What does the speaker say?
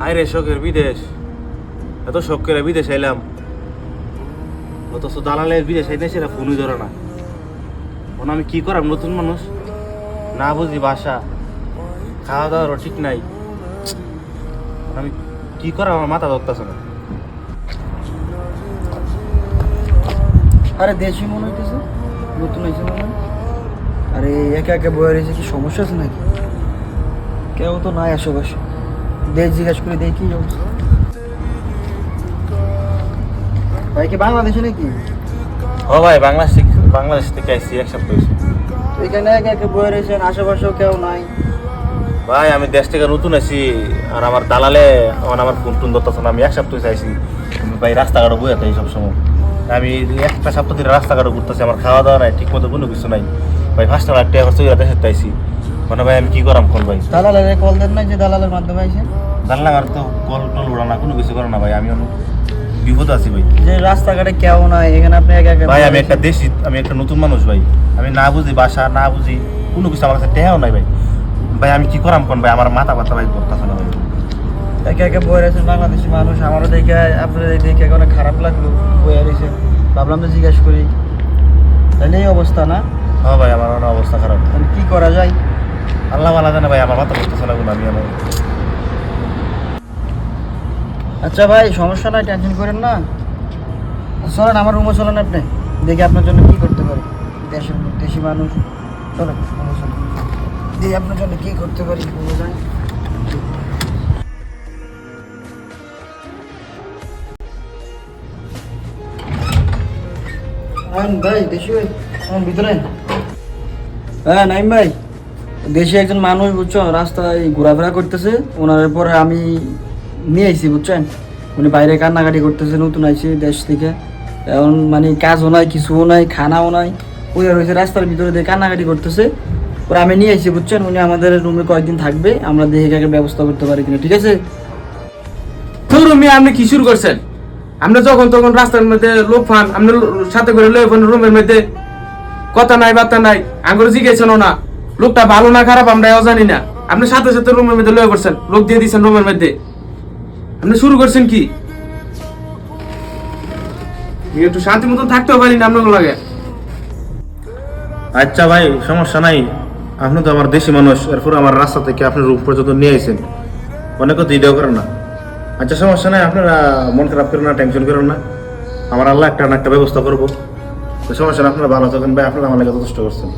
হায় রে শখের বিদেশ। এত শখ করে বিদেশ আইলাম। অথচ দালালের বিদেশ আইতে সেটা ফোনই ধরে না। এখন আমি কি করাম, নতুন মানুষ? না বুঝি ভাষা খাওয়া দাওয়ারও ঠিক নাই। আমি কি করাম, আমার মাথা ধরতেছে না। আরে দেশি মনে হইতেছে। নতুন হয়েছে মনে আরে একে একা বয়ে রয়েছে, কি সমস্যা আছে নাকি? কেউ তো নাই আশেপাশে। দেশ জিজ্ঞাসা করে দেখি ভাই কি বাংলাদেশে নাকি? ও ভাই বাংলাদেশ বাংলাদেশ থেকে আইসি এক সপ্তাহ। এখানে একা একা বয়ে রয়েছেন আশেপাশেও কেউ নাই। ভাই আমি দেশ থেকে নতুন আছি আর আমার দালালে আমার আমার ফোন টুন ধরতেছে আমি এক সপ্তাহ চাইছি ভাই রাস্তাঘাটে বয়ে থাকি সবসময়। আমি একটা সপ্তাহ ধরে রাস্তাঘাটে ঘুরতেছি আমার খাওয়া দাওয়া নাই ঠিক মতো কোনো কিছু নাই। ভাই ফার্স্ট লাখ টাকা খরচ দেশে চাইছি মানে ভাই আমি কি করাম কোন ভাই? দালালের কল দেন নাই যে দালালের মাধ্যমে আইসে জানলাম আর তো কল টল উড়া না কোনো কিছু করে না ভাই আমি অনেক বিপদ আছি ভাই। যে রাস্তাঘাটে কেউ নাই এখানে আপনি একা একা ভাই আমি একটা। দেশি আমি একটা নতুন মানুষ ভাই আমি না বুঝি ভাষা না বুঝি কোনো কিছু আমার কাছে টেহাও নাই ভাই। ভাই আমি কি করাম কোন ভাই আমার মাথা ব্যথা ভাই করতেছে না ভাই। একে একে বয়ে রয়েছেন বাংলাদেশি মানুষ আমারও দেখে আপনাদের দেখে অনেক খারাপ লাগল বয়ে রয়েছে ভাবলাম তো জিজ্ঞেস করি। তাহলে এই অবস্থা না? হ্যাঁ ভাই আমার অবস্থা খারাপ। কি করা যায়? আল্লাহ ভালো জানে ভাই, আমার মাথা করতেছে না আমি আমার আচ্ছা ভাই, সমস্যা নাই টেনশন করেন না। চলেন, আমার রুমে চলেন আপনি। দেখি আপনার জন্য কি করতে পারি। দেশের দেশি মানুষ। চলেন দেখি আপনার জন্য কি করতে পারি ভাই, দেশি ভাই ভিতরে হ্যাঁ নাইম ভাই। দেশে একজন মানুষ, বুঝছ, রাস্তায় ঘোরাফেরা করতেছে, ওনার পরে আমি নিয়ে আইছি বুঝছেন উনি বাইরে কান্নাকাটি করতেছে, নতুন আইছে দেশ থেকে। এখন মানে কাজও নাই, কিছুও নাই, খানাও নাই। ওই রয়েছে রাস্তার ভিতরে দিয়ে কান্নাকাটি করতেছে। পরে আমি নিয়ে আইছি বুঝছেন উনি আমাদের রুমে কয়েকদিন থাকবে, আমরা দেখে কাকে ব্যবস্থা করতে পারি কিনা, ঠিক আছে? মিয়া আপনি কি শুরু করছেন? আমরা যখন তখন রাস্তার মধ্যে লোক ফান, আপনি সাথে করে ফান রুমের মধ্যে কথা নাই, বার্তা নাই, আঙ্গুর জিজ্ঞেসনও না। লোকটা ভালো না খারাপ আমরা এও জানি না। আপনি সাথে সাথে রুমের মধ্যে লয়ে করছেন লোক দিয়ে দিয়েছেন রুমের মধ্যে। আপনি শুরু করছেন কি? একটু শান্তি মতন থাকতেও পারি না আপনার লাগে। আচ্ছা ভাই, সমস্যা নাই। আপনি তো আমার দেশি মানুষ, এরপর আমার রাস্তা থেকে আপনার রূপ পর্যন্ত নিয়ে আইছেন। অনেক তো ইডেও করেন না। আচ্ছা সমস্যা নাই, আপনারা মন খারাপ করেন না টেনশন করেন না। আমার আল্লাহ একটা না একটা ব্যবস্থা করব। সমস্যা নাই, আপনারা ভালো থাকেন ভাই, আপনারা আমার লাগে যথেষ্ট করছেন।